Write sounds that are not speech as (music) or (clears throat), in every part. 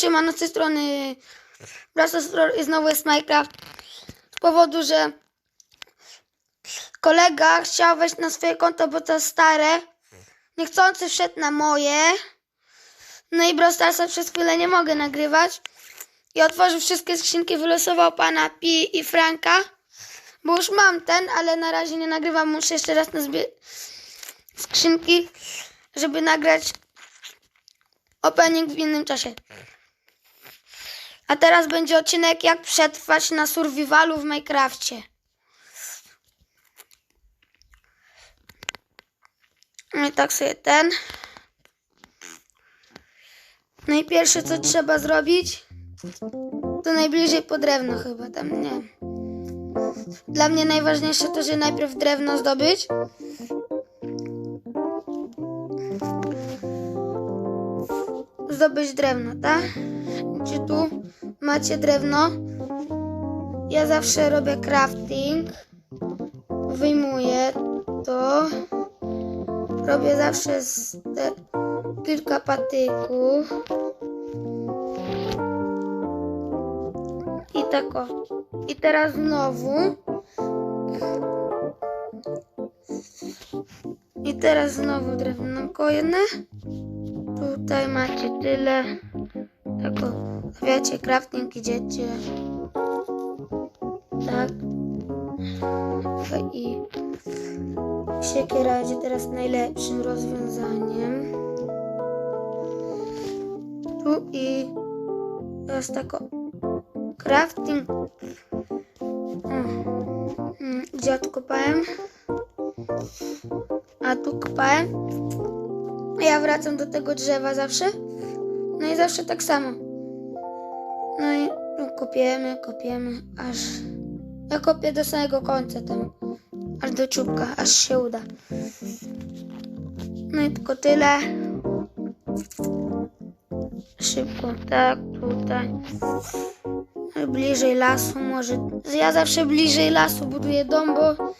siemano, z tej strony Brasa i znowu jest Minecraft. Z powodu, że kolega chciał wejść na swoje konto, bo to stare. Niechcący wszedł na moje. No i Brawl Starsa przez chwilę nie mogę nagrywać. I otworzył wszystkie skrzynki, wylosował pana Pi i Franka. Bo już mam ten, ale na razie nie nagrywam, muszę jeszcze raz na skrzynki, żeby nagrać opening w innym czasie. A teraz będzie odcinek jak przetrwać na survivalu w Minecrafcie. No i tak sobie ten. No i pierwsze co trzeba zrobić, to najbliżej po drewno chyba, tam nie. Dla mnie najważniejsze to, że najpierw drewno zdobyć. Zdobyć drewno, tak? Czy tu macie drewno? Ja zawsze robię crafting. Wyjmuję to. Robię zawsze kilka patyków. I tak o. I teraz znowu. I teraz znowu drewno kolejne. Tutaj macie tyle. Tak o. Wiecie, crafting idziecie. Tak. I siekiera będzie teraz najlepszym rozwiązaniem. Tu i teraz tak. Crafting. Mm. Gdzie ja tu kopałem? A tu kopałem. Ja wracam do tego drzewa zawsze. No i zawsze tak samo. No i kopiemy, kopiemy, aż... Ja kopię do samego końca tam. Aż do czubka, aż się uda. No i tylko tyle. Szybko, tak, tutaj. Bliżej lasu może. Ja zawsze bliżej lasu buduję dom, bo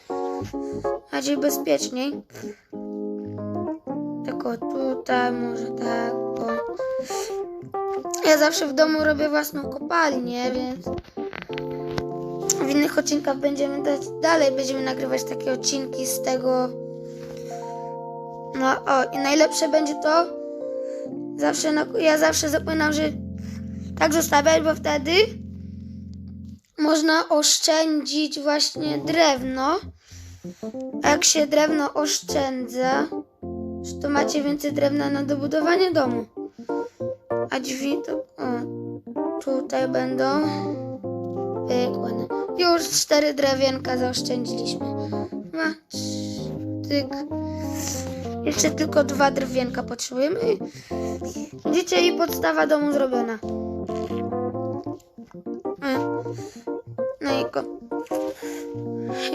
bardziej bezpieczniej. Tak o tutaj, może tak o. Ja zawsze w domu robię własną kopalnię, więc w innych odcinkach będziemy dać dalej, będziemy nagrywać takie odcinki z tego. No o, i najlepsze będzie to. Zawsze, na, ja zawsze zapominam, że tak zostawiać, bo wtedy można oszczędzić właśnie drewno. A jak się drewno oszczędza, to macie więcej drewna na dobudowanie domu. A drzwi to. O, tutaj będą. Pyk, ładne. Już cztery drewienka zaoszczędziliśmy. Trzy, tyk. Jeszcze tylko dwa drewienka potrzebujemy. Widzicie, i podstawa domu zrobiona. E. No i ko.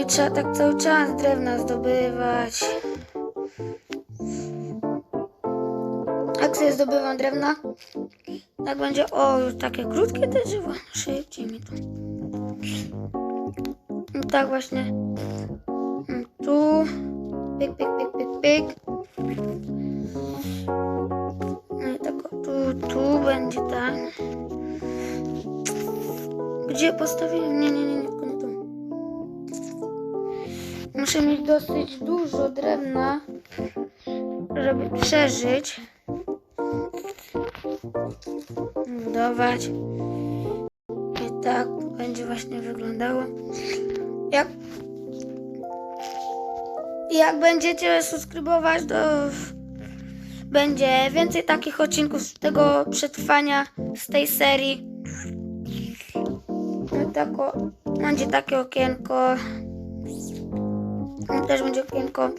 I trzeba tak cały czas drewna zdobywać. Sobie zdobywam drewna, tak będzie. O, takie krótkie te drzewa. Szybciej mi to. I tak właśnie. Mm, Tu. Pyk, pyk, pyk, pyk, pyk. No i tak tu, tu będzie tak. Gdzie postawiłem? Nie, nie, nie, nie, nie tu. Muszę mieć dosyć dużo drewna, żeby przeżyć. Budować. I tak będzie właśnie wyglądało. Jak, jak będziecie subskrybować, to będzie więcej takich odcinków z tego przetrwania z tej serii. No tak będzie takie okienko. No też będzie okienko.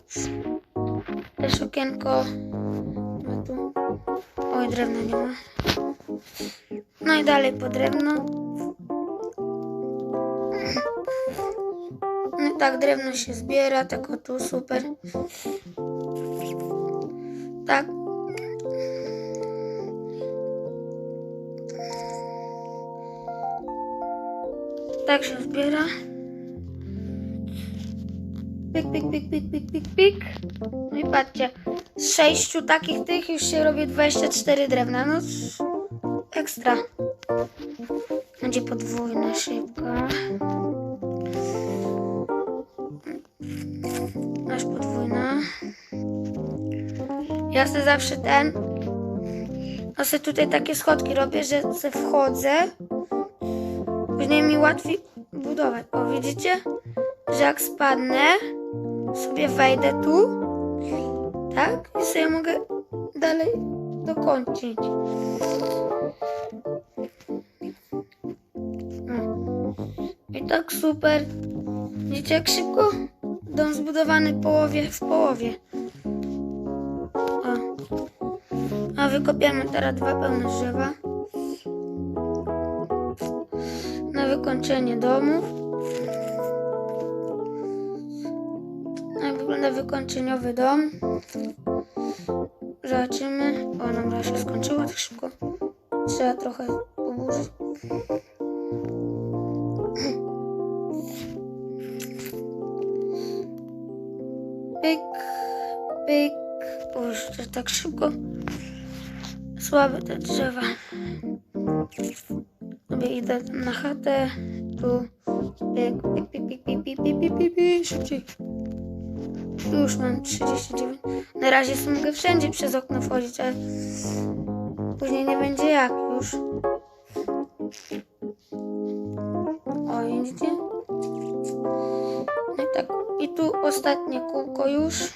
Też okienko. No tu. Oj, drewna nie ma. No i dalej po drewno. No i tak drewno się zbiera, tak o tu, super. Tak. Tak się zbiera. Pik, pik, pik, pik, pik, pik, pik. No i patrzcie, z sześciu takich tych już się robi 24 drewna. No, ekstra. Będzie podwójna szybka. Aż podwójna. Ja sobie zawsze ten. Ja sobie tutaj takie schodki robię, że sobie wchodzę. Później mi łatwiej budować. O, widzicie? Że jak spadnę, sobie wejdę tu. Tak? I sobie mogę dalej dokończyć. I tak super. Widzicie jak szybko? Dom zbudowany połowie w połowie. O. A wykopiamy teraz dwa pełne drzewa. Na wykończenie domów. Jak wygląda wykończeniowy dom? Zobaczymy. O, nam się skończyło tak szybko. Trzeba trochę poburzyć. Pyk, pyk. Boże, tak szybko. Słabe te drzewa. Sobie idę na chatę. Tu. Pyk, pyk, pyk, pyk, pyk, pyk, pyk, pyk, pyk, pyk. Szybciej. Już mam 39. Na razie sobie mogę wszędzie przez okno wchodzić, ale później nie będzie jak już. O, widzicie? No i tak. I tu ostatnie kółko już.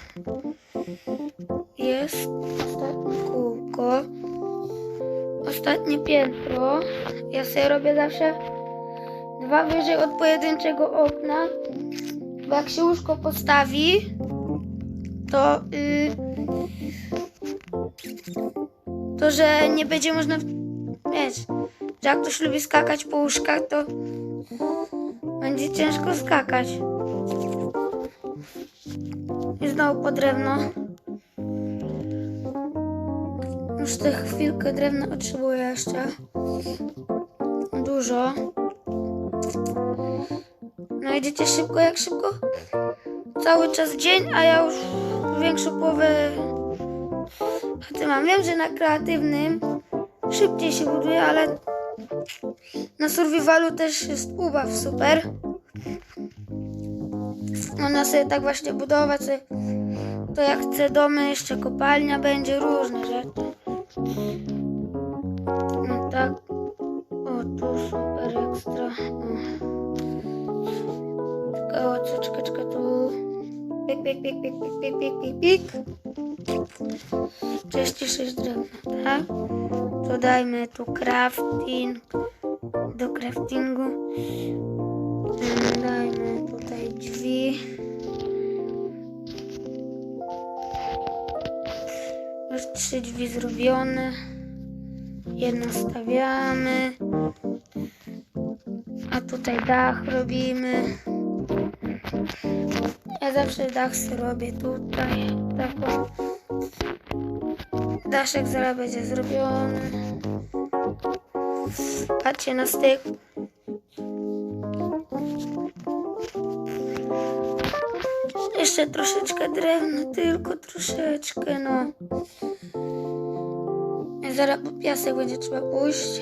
Jest ostatnie kółko. Ostatnie piętro. Ja sobie robię zawsze dwa wyżej od pojedynczego okna. Bo jak się łóżko postawi, to y, to, że nie będzie można wiesz, że jak ktoś lubi skakać po łóżkach, to będzie ciężko skakać. I znowu po drewno. Już tę chwilkę drewna potrzebuję jeszcze. Dużo. No idziecie szybko, jak szybko? Cały czas dzień, a ja już większą połowę chaty mam. Wiem, że na kreatywnym szybciej się buduje, ale na survivalu też jest ubaw super. Można sobie tak właśnie budować, to jak chce domy, jeszcze kopalnia będzie, różne rzeczy. No tak. O, tu super ekstra. O. Tylko oczeczkę tu. Pik, pik, pik, pik, pik, pik, pik, pik, pik. 36 drewna, tak? Dodajmy tu crafting. Do craftingu. Dajmy tutaj drzwi. Już trzy drzwi zrobione. Jedno stawiamy. A tutaj dach robimy. Ja zawsze dach robię tutaj. Tak o. Daszek zaraz będzie zrobiony. Patrzcie na styk. Jeszcze troszeczkę drewna, tylko troszeczkę, no. Zaraz po piasek będzie trzeba pójść.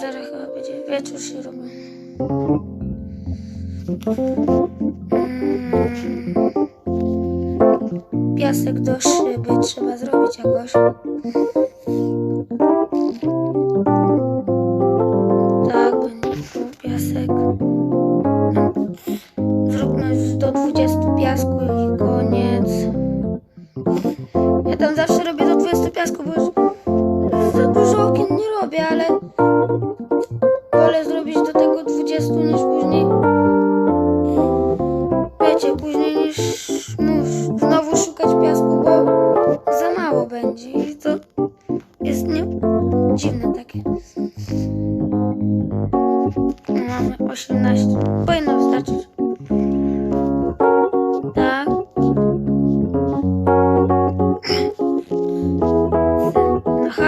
Zaraz chyba będzie wieczór się robi. Mm. Piasek do szyby trzeba zrobić jakoś. Tak, będzie piasek. Zróbmy do 20 piasku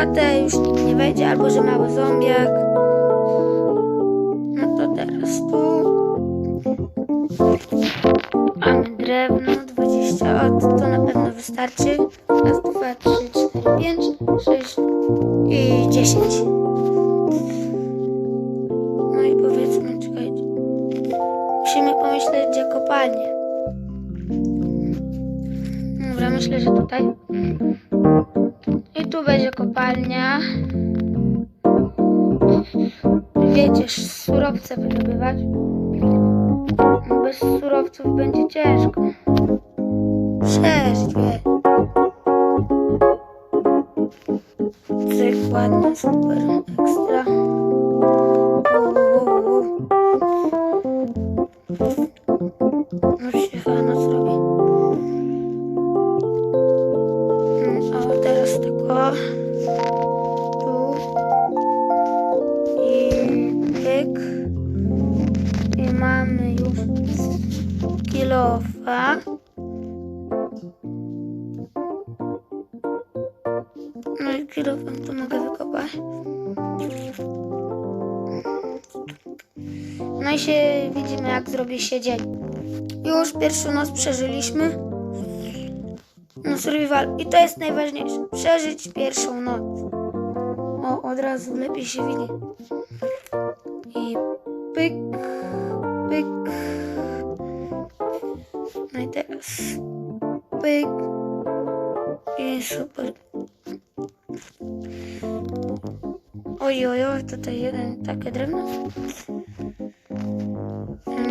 chatę już nie wejdzie, albo że mały zombiak. No to teraz tu. Mamy drewno, 20 od, to na pewno wystarczy. Raz, dwa, trzy, cztery, pięć, sześć i dziesięć. Bez surowców będzie ciężko. Przeżyć, wie. Cyk, ładnie, super, No i kilofem to mogę wykopać. No i się widzimy jak zrobi się dzień. Już pierwszą noc przeżyliśmy. No survival. I to jest najważniejsze. Przeżyć pierwszą noc. O, od razu lepiej się widzi. Oj, tutaj jeden takie drewno.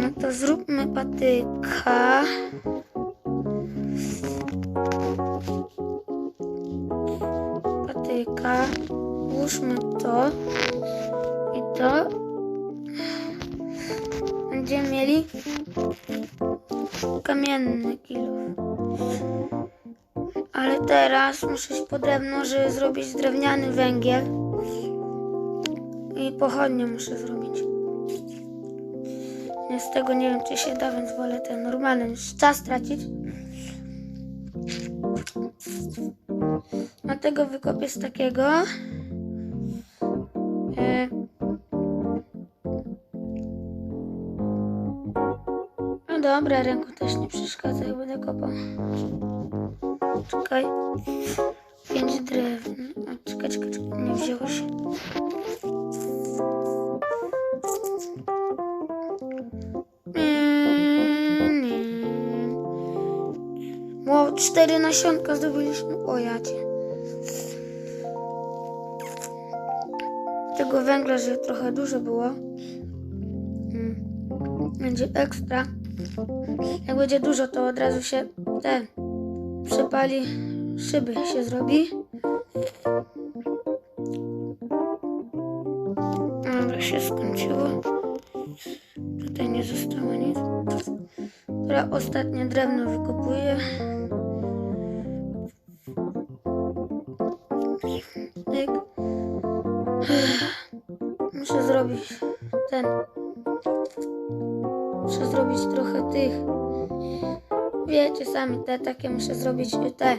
No to zróbmy patyka. Patyka. Włóżmy to i to. Będziemy mieli kamienny kilo. Ale teraz muszę iść po drewno, żeby zrobić drewniany węgiel. Pochodnie muszę zrobić. Z tego nie wiem, czy się da, więc wolę ten normalny niż czas tracić. Dlatego wykopię z takiego. E, No dobra, ręku też nie przeszkadza, jak będę kopał. Czekaj. Pięć drewna. Czekaj, czekaj, czekaj, nie wzięło się. Cztery nasionka zdobyliśmy. O jacie. Tego węgla, że trochę dużo było. Mm. Będzie ekstra. Jak będzie dużo, to od razu się ten przepali, szyby się zrobi. Dobra, się skończyło. Tutaj nie zostało nic. Dobra, ostatnie drewno wykopuję. Te takie muszę zrobić te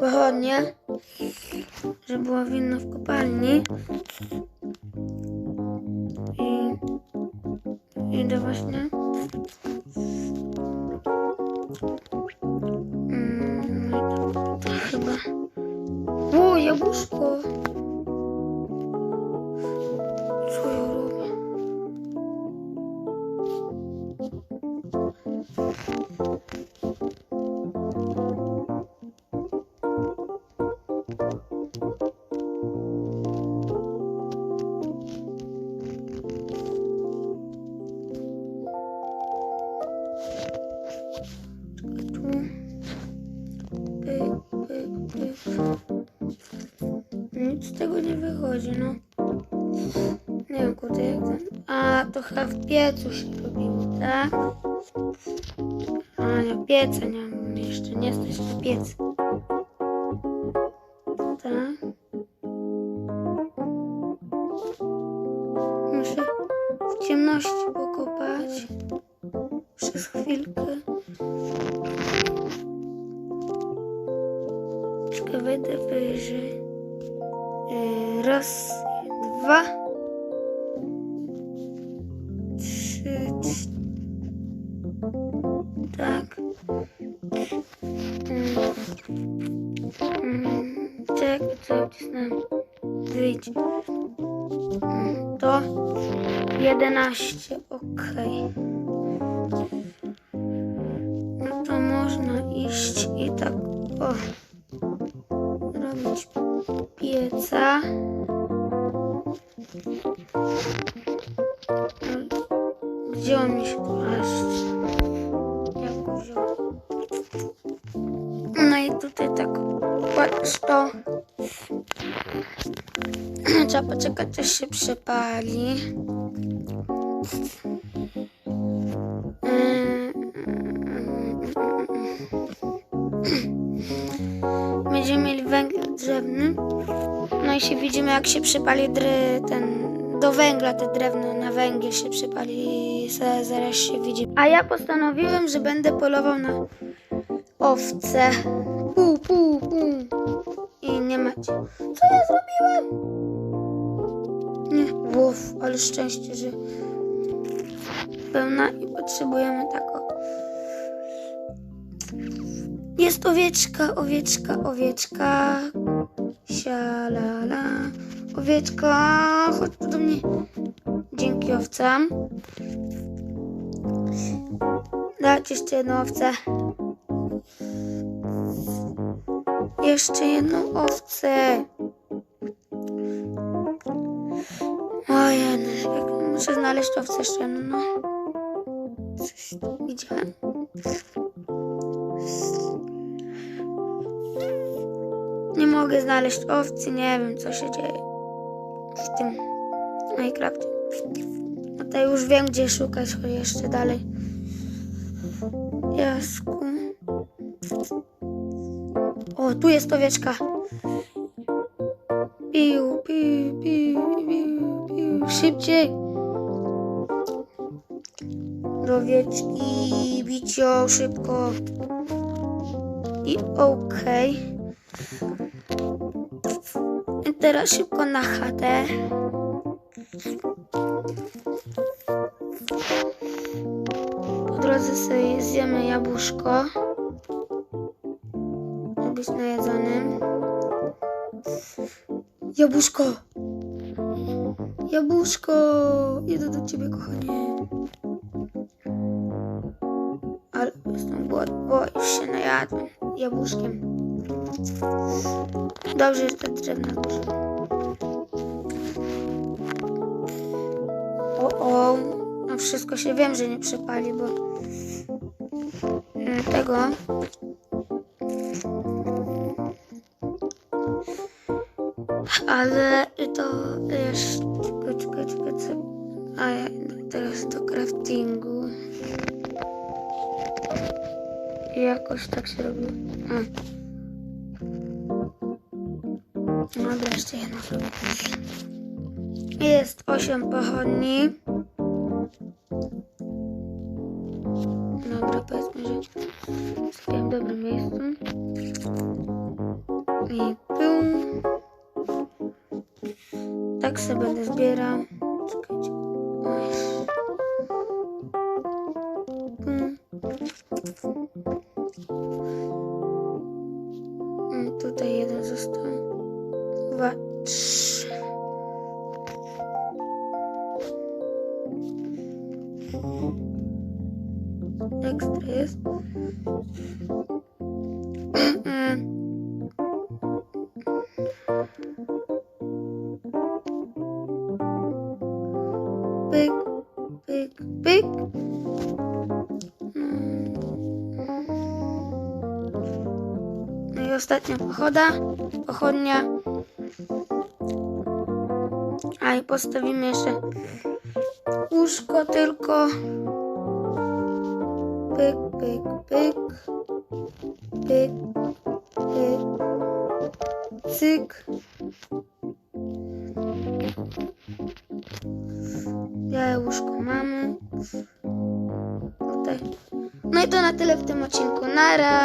pochodnie, żeby było winno w kopalni. I idę właśnie. Mm, no to, to chyba. O, jabłuszko! Nie wychodzi, no. Nie wiem, kurde, jak ten... A, to chyba w piecu się robiło, tak? A, ja pieca nie mam jeszcze, nie stać na piec. Tak. Muszę w ciemności pokopać przez chwilkę. Troszkę wejdę wyżej. Raz, dwa, trzy, tak. Czekaj, co wcisnąłem? To 11, okej. No Gdzie się? Jak? No i tutaj tak to. (clears throat) Trzeba poczekać, aż się przepali. (clears throat) Będziemy mieli węgiel drzewny. No i się widzimy, jak się przypali dry, ten do węgla te drewno węgiel się przypali i za- zaraz się widzimy. A ja postanowiłem, że będę polował na owce. Pu, pu, pu. I nie macie. Co ja zrobiłem? Nie, łów, ale szczęście, że pełna i potrzebujemy tak o. Jest owieczka, owieczka, owieczka. Sialala. Owieczka, chodź tu do mnie. Dzięki owcom. Dać jeszcze jedną owcę. Jeszcze jedną owcę. Ojej, muszę znaleźć owcę jeszcze jedną. No. Coś tu widziałem. Nie mogę znaleźć owcy, nie wiem co się dzieje w tym Minecrafcie. To już wiem gdzie szukać, chodź jeszcze dalej. Jasku. O, tu jest owieczka. Piu, piu, piu, piu, piu. Szybciej. Do owieczki, bić ją szybko. I okej. I teraz szybko na chatę. Drodze sobie zjemy jabłuszko. Być najedzonym. Jabłuszko! Jabłuszko! Idę do ciebie, kochanie. Ale jestem głodny, bo już się najadłem jabłuszkiem. Dobrze, że te drewna. O, o, no wszystko się wiem, że nie przepali, bo tego ale to jeszcze czekaj, czekaj, czekaj, a ja teraz do craftingu i jakoś tak się robi. A. Dobra, jeszcze jedno zrobię. Jest 8 pochodni. Tak sobie będę Pyk, pyk, pyk. No i ostatnia pochoda, pochodnia. A i postawimy jeszcze łóżko tylko. Pyk, pyk, pyk. Pyk, pyk. Cyk. Mamy.